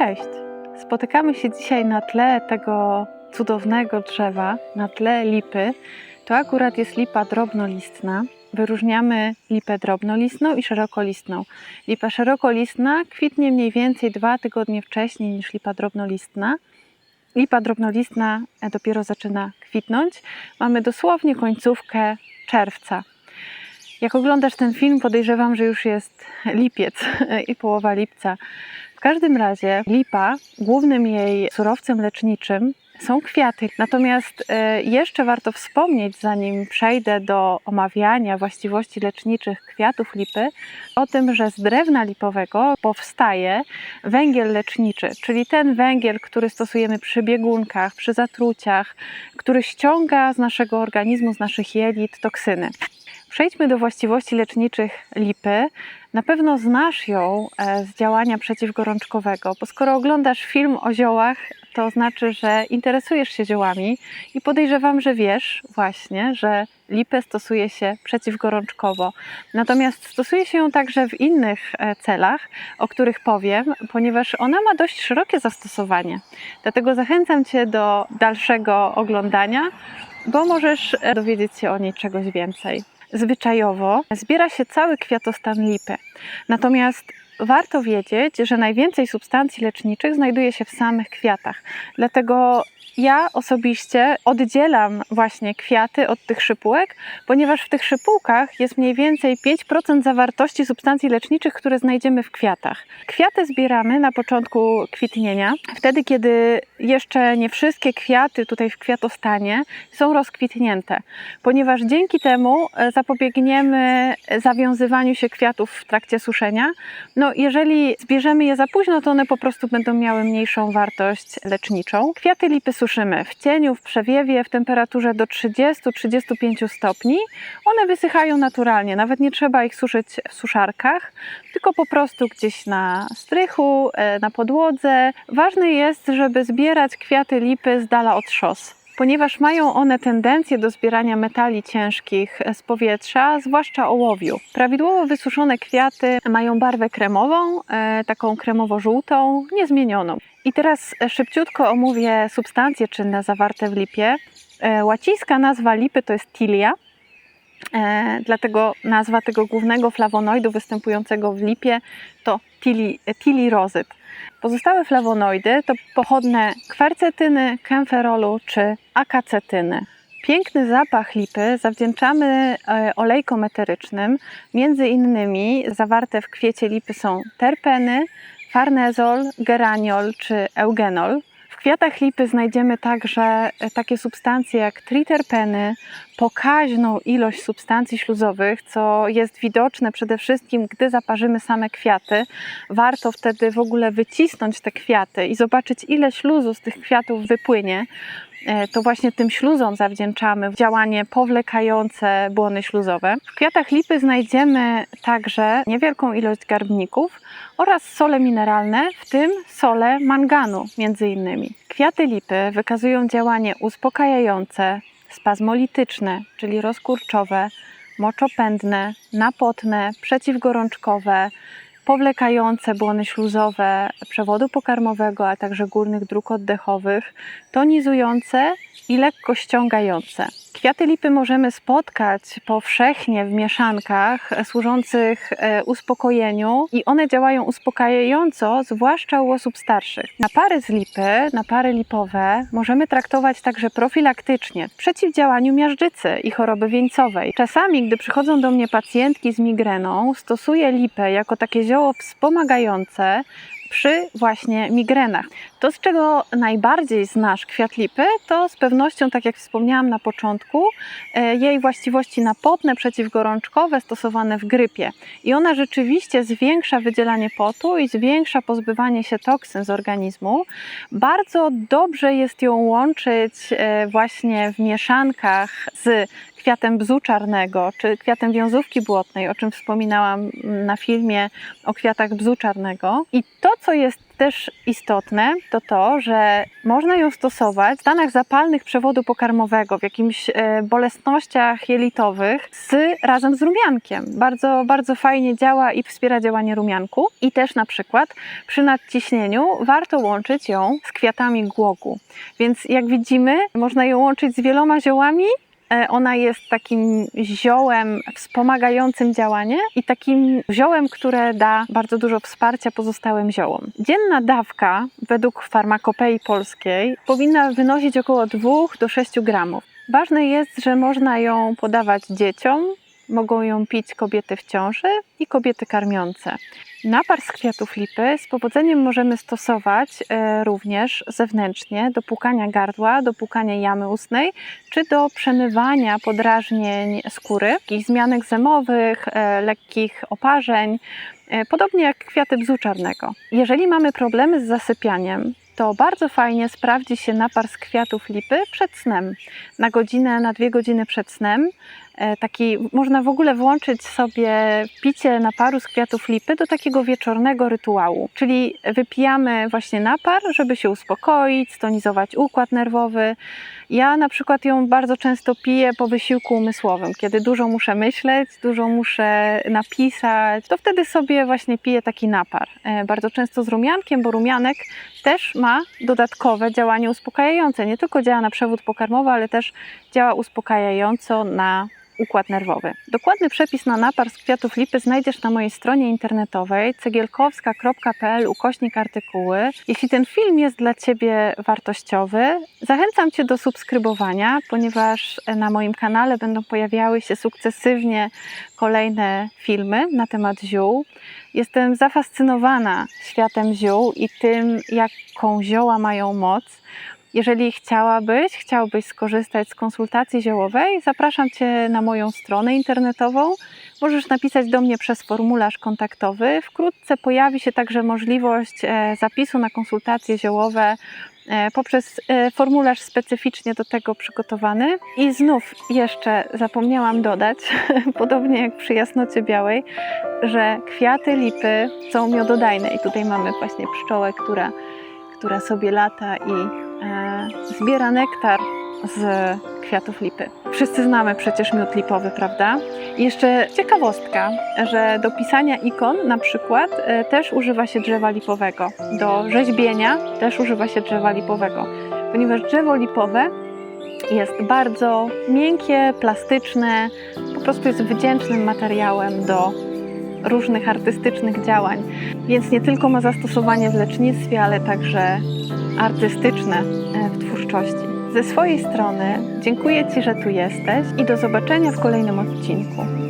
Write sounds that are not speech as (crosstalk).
Cześć! Spotykamy się dzisiaj na tle tego cudownego drzewa, na tle lipy. To akurat jest lipa drobnolistna. Wyróżniamy lipę drobnolistną i szerokolistną. Lipa szerokolistna kwitnie mniej więcej dwa tygodnie wcześniej niż lipa drobnolistna. Lipa drobnolistna dopiero zaczyna kwitnąć. Mamy dosłownie końcówkę czerwca. Jak oglądasz ten film, podejrzewam, że już jest lipiec (laughs) i połowa lipca. W każdym razie lipa, głównym jej surowcem leczniczym są kwiaty. Natomiast e, jeszcze warto wspomnieć, zanim przejdę do omawiania właściwości leczniczych kwiatów lipy, o tym, że z drewna lipowego powstaje węgiel leczniczy, czyli ten węgiel, który stosujemy przy biegunkach, przy zatruciach, który ściąga z naszego organizmu, z naszych jelit toksyny. Przejdźmy do właściwości leczniczych lipy. Na pewno znasz ją e, z działania przeciwgorączkowego, bo skoro oglądasz film o ziołach, to znaczy, że interesujesz się ziołami i podejrzewam, że wiesz właśnie, że lipę stosuje się przeciwgorączkowo. Natomiast stosuje się ją także w innych e, celach, o których powiem, ponieważ ona ma dość szerokie zastosowanie. Dlatego zachęcam Cię do dalszego oglądania, bo możesz e, dowiedzieć się o niej czegoś więcej zwyczajowo zbiera się cały kwiatostan lipy. Natomiast warto wiedzieć, że najwięcej substancji leczniczych znajduje się w samych kwiatach. Dlatego ja osobiście oddzielam właśnie kwiaty od tych szypułek, ponieważ w tych szypułkach jest mniej więcej 5% zawartości substancji leczniczych, które znajdziemy w kwiatach. Kwiaty zbieramy na początku kwitnienia, wtedy kiedy jeszcze nie wszystkie kwiaty tutaj w kwiatostanie są rozkwitnięte, ponieważ dzięki temu e, zapobiegniemy zawiązywaniu się kwiatów w trakcie suszenia. No, jeżeli zbierzemy je za późno, to one po prostu będą miały mniejszą wartość leczniczą. Kwiaty lipy suszymy w cieniu, w przewiewie, w temperaturze do 30-35 stopni. One wysychają naturalnie, nawet nie trzeba ich suszyć w suszarkach, tylko po prostu gdzieś na strychu, e, na podłodze. Ważne jest, żeby zbierać kwiaty lipy z dala od szos ponieważ mają one tendencję do zbierania metali ciężkich z powietrza, zwłaszcza ołowiu. Prawidłowo wysuszone kwiaty mają barwę kremową, e, taką kremowo-żółtą, niezmienioną. I teraz szybciutko omówię substancje czynne zawarte w lipie. E, łacińska nazwa lipy to jest tilia, e, dlatego nazwa tego głównego flawonoidu występującego w lipie to tili, tilirozyp. Pozostałe flawonoidy to pochodne kwercetyny, kemferolu czy akacetyny. Piękny zapach lipy zawdzięczamy e, olejkom eterycznym. Między innymi zawarte w kwiecie lipy są terpeny, farnezol, geraniol czy eugenol. Kwiatach lipy znajdziemy także e, takie substancje jak triterpeny, pokaźną ilość substancji śluzowych, co jest widoczne przede wszystkim, gdy zaparzymy same kwiaty. Warto wtedy w ogóle wycisnąć te kwiaty i zobaczyć, ile śluzu z tych kwiatów wypłynie. E, to właśnie tym śluzom zawdzięczamy działanie powlekające błony śluzowe. W kwiatach lipy znajdziemy także niewielką ilość garbników oraz sole mineralne, w tym sole manganu między innymi. Kwiaty lipy wykazują działanie uspokajające, spazmolityczne, czyli rozkurczowe, moczopędne, napotne, przeciwgorączkowe, powlekające błony śluzowe przewodu pokarmowego, a także górnych dróg oddechowych, tonizujące i lekko ściągające. Kwiaty lipy możemy spotkać powszechnie w mieszankach służących e, uspokojeniu i one działają uspokajająco, zwłaszcza u osób starszych. Napary z lipy, napary lipowe możemy traktować także profilaktycznie w przeciwdziałaniu miażdżycy i choroby wieńcowej. Czasami, gdy przychodzą do mnie pacjentki z migreną, stosuję lipę jako takie zioło wspomagające przy właśnie migrenach. To, z czego najbardziej znasz kwiat lipy, to z pewnością, tak jak wspomniałam na początku, e, jej właściwości napotne, przeciwgorączkowe stosowane w grypie. I ona rzeczywiście zwiększa wydzielanie potu i zwiększa pozbywanie się toksyn z organizmu. Bardzo dobrze jest ją łączyć e, właśnie w mieszankach z kwiatem bzu czarnego czy kwiatem wiązówki błotnej, o czym wspominałam na filmie o kwiatach bzu czarnego. I to, co jest też istotne, to to, że można ją stosować w stanach zapalnych przewodu pokarmowego, w jakimś e, bolesnościach jelitowych z, razem z rumiankiem. Bardzo, bardzo fajnie działa i wspiera działanie rumianku. I też na przykład przy nadciśnieniu warto łączyć ją z kwiatami głogu. Więc jak widzimy, można ją łączyć z wieloma ziołami. E, Ona jest takim ziołem wspomagającym działanie i takim ziołem, które da bardzo dużo wsparcia pozostałym ziołom. Dzienna dawka według farmakopei polskiej powinna wynosić około 2 do 6 gramów. Ważne jest, że można ją podawać dzieciom, mogą ją pić kobiety w ciąży i kobiety karmiące. Napar z kwiatów lipy z powodzeniem możemy stosować e, również zewnętrznie do płukania gardła, do płukania jamy ustnej, czy do przemywania podrażnień skóry, jakichś zmianek zemowych, e, lekkich oparzeń, e, podobnie jak kwiaty bzu czarnego. Jeżeli mamy problemy z zasypianiem, to bardzo fajnie sprawdzi się napar z kwiatów lipy przed snem. Na godzinę, na dwie godziny przed snem. E, Taki, można w ogóle włączyć sobie picie naparu z kwiatów lipy do takiego wieczornego rytuału. Czyli wypijamy właśnie napar, żeby się uspokoić, stonizować układ nerwowy. Ja na przykład ją bardzo często piję po wysiłku umysłowym, kiedy dużo muszę myśleć, dużo muszę napisać, to wtedy sobie właśnie piję taki napar. E, Bardzo często z rumiankiem, bo rumianek też ma dodatkowe działanie uspokajające. Nie tylko działa na przewód pokarmowy, ale też działa uspokajająco na układ nerwowy. Dokładny przepis na napar z kwiatów lipy znajdziesz na mojej stronie internetowej cegielkowska.pl ukośnik artykuły. Jeśli ten film jest dla Ciebie wartościowy, zachęcam Cię do subskrybowania, ponieważ na moim kanale będą pojawiały się sukcesywnie kolejne filmy na temat ziół. Jestem zafascynowana światem ziół i tym, jaką zioła mają moc. Jeżeli chciałabyś, chciałbyś skorzystać z konsultacji ziołowej, zapraszam Cię na moją stronę internetową. Możesz napisać do mnie przez formularz kontaktowy. Wkrótce pojawi się także możliwość e, zapisu na konsultacje ziołowe e, poprzez e, formularz specyficznie do tego przygotowany. I znów jeszcze zapomniałam dodać, (laughs) podobnie jak przy jasnocie białej, że kwiaty lipy są miododajne. I tutaj mamy właśnie pszczołę, która, która sobie lata i zbiera nektar z kwiatów lipy. Wszyscy znamy przecież miód lipowy, prawda? I jeszcze ciekawostka, że do pisania ikon na przykład e, też używa się drzewa lipowego. Do rzeźbienia też używa się drzewa lipowego, ponieważ drzewo lipowe jest bardzo miękkie, plastyczne, po prostu jest wdzięcznym materiałem do różnych artystycznych działań. Więc nie tylko ma zastosowanie w lecznictwie, ale także artystyczne e, w twórczości. Ze swojej strony dziękuję Ci, że tu jesteś i do zobaczenia w kolejnym odcinku.